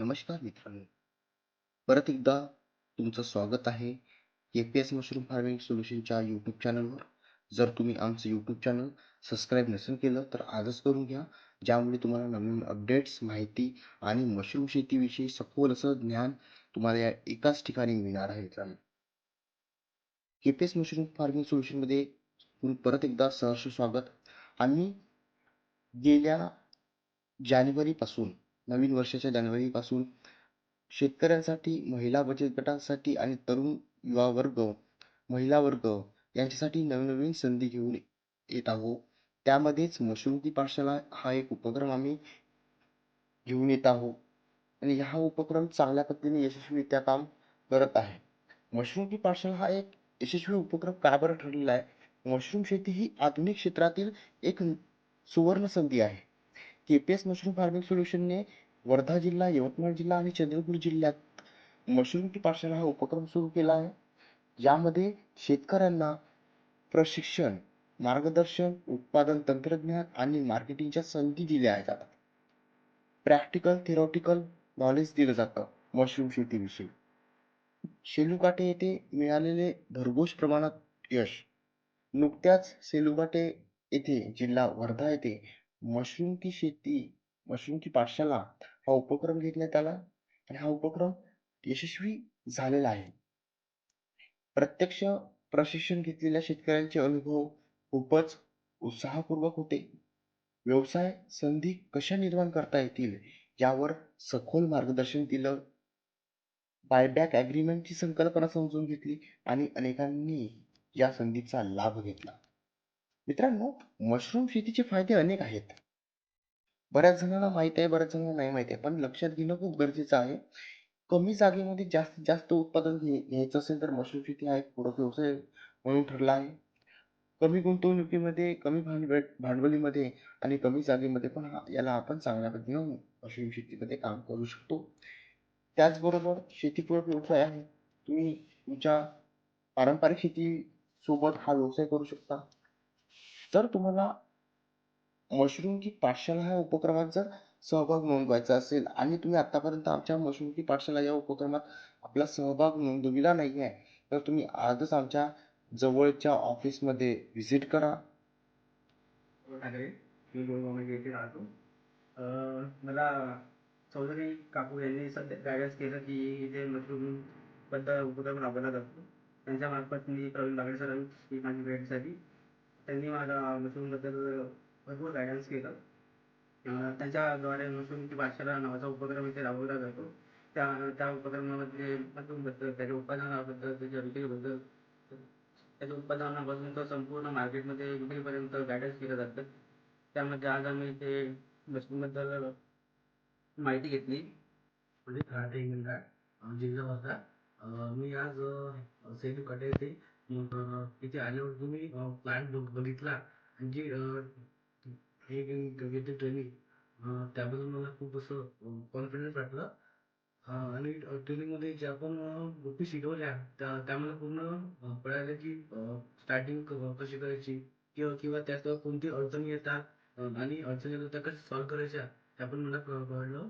नमस्कार मित्रांनो. परत एकदा तुमचं स्वागत आहे K P S mushroom farming सोल्युशनच्या YouTube चॅनलवर जर तुम्ही आमचं यूट्यूब चॅनल सबस्क्राईब नसेल केलं तर आजच करून घ्या. ज्यामुळे तुम्हाला नवीन अपडेट्स माहिती आणि मशरूम शेतीविषयी सखोल असं ज्ञान तुम्हाला या एकाच ठिकाणी मिळणार आहे मित्रांनो. K P S mushroom farming सोल्युशनमध्ये परत एकदा सहर्ष स्वागत. आम्ही गेल्या जानेवारीपासून नवीन वर्षाच्या जानेवारीपासून शेतकऱ्यांसाठी महिला बचत गटांसाठी आणि तरुण युवा वर्ग महिला वर्ग यांच्यासाठी नवनवीन संधी घेऊन येत आहोत. त्यामध्येच मशरूम पाठशाला हा एक उपक्रम आम्ही घेऊन येत आहोत. आणि हा उपक्रम चांगल्या पद्धतीने यशस्वीरित्या काम करत आहे. मशरूमची पाठशाला हा एक यशस्वी उपक्रम का बरं ठरलेला आहे? मशरूम शेती ही आधुनिक क्षेत्रातील एक सुवर्ण संधी आहे. केपीएस मशरूम फार्मिंग सोल्युशनने वर्धा जिल्हा यवतमाळ जिल्हा आणि चंद्रपूर जिल्ह्यात मशरूम की हा उपक्रम सुरू केला आहे. यामध्ये शेतकऱ्यांना प्रशिक्षण मार्गदर्शन उत्पादन तंत्रज्ञान आणि मार्केटिंगच्या संधी दिल्या जातात. प्रॅक्टिकल थेरॉटिकल नॉलेज दिलं जातं मशरूम शेतीविषयी. शेलुकाटे येथे मिळालेले भरघोस प्रमाणात यश. नुकत्याच सेलुकाटे येथे जिल्हा वर्धा येथे मशरूम की शेती मशरूम की पाठशाला हा उपक्रम घेतण्यात आला आणि हा उपक्रम यशस्वी झालेला आहे. प्रत्यक्ष प्रशिक्षण घेतलेल्या शेतकऱ्यांचे अनुभव खूपच उत्साहपूर्वक होते. व्यवसाय संधी कशा निर्माण करता येतील यावर सखोल मार्गदर्शन दिलं. बायबॅक ॲग्रीमेंटची संकल्पना समजून घेतली आणि अनेकांनी या संधीचा लाभ घेतला. मित्रांनो मशरूम शेतीचे फायदे अनेक आहेत. बऱ्याच जणांना माहीत आहे बऱ्याच जणांना नाही माहीत आहे पण लक्षात घेणं खूप गरजेचं आहे. कमी जागेमध्ये जास्तीत जास्त उत्पादन घे घ्यायचं असेल तर मशरूम शेती हा एक पूरक व्यवसाय म्हणून ठरला आहे. कमी गुंतवणुकीमध्ये कमी भांडवल भांडवलीमध्ये आणि कमी जागेमध्ये पण हा- याला आपण चांगल्या पद्धतीनं मशरूम शेतीमध्ये काम करू शकतो. त्याचबरोबर शेतीपूरक व्यवसाय आहे. तुम्ही तुमच्या पारंपरिक शेतीसोबत हा व्यवसाय करू शकता. तर तुम्हाला मशरूम की पाठशाला ह्या उपक्रमात जर सहभाग नोंदवायचा असेल आणि तुम्ही आतापर्यंत आमच्या मशरूम की पाठशाला या उपक्रमात आपला सहभाग नोंदविला नाही आहे तर तुम्ही आजच आमच्या जवळच्या ऑफिसमध्ये व्हिजिट करा. मी गोलगावमध्ये येथे राहतो. अं, मला चौधरी काकू यांनी सध्या गायडन्स केलं की इथे मशरूमबद्दल उपक्रम राबवला जातो त्यांच्यामार्फत मी प्रवीण बागडे सर ही माझी भेट झाली. त्यांनी मला मशरूमबद्दल भरपूर गायडन्स केलं. त्यांच्याद्वारे मशरूम की पाठशाला नावाचा उपक्रम इथे राबवला जातो. त्या त्या उपक्रमामध्ये मशरूमबद्दल त्याच्या उत्पादनाबद्दल त्याच्या विक्रीबद्दल त्याच्या उत्पादनापासून तर संपूर्ण मार्केटमध्ये विक्रीपर्यंत गायडन्स केलं जातं. त्यामध्ये आज आम्ही ते मशरूमबद्दल माहिती घेतली. म्हणजे जिल्हा होता. मी आज सेलू कटे येथे मग तिथे आल्यावर तुम्ही प्लांट बघितला. म्हणजे, आणि जी हे घेतली ट्रेनिंग त्याबद्दल मला खूप असं कॉन्फिडन्स वाटलं. आणि ट्रेनिंगमध्ये जे आपण गोष्टी शिकवल्या त्या त्यामध्ये पूर्ण अं, कळालं की स्टार्टिंग कशी करायची किंवा किंवा त्यात कोणती अडचणी येतात आणि अडचणी येतात त्या कशा सॉल्व्ह करायच्या त्या पण मला कळलं.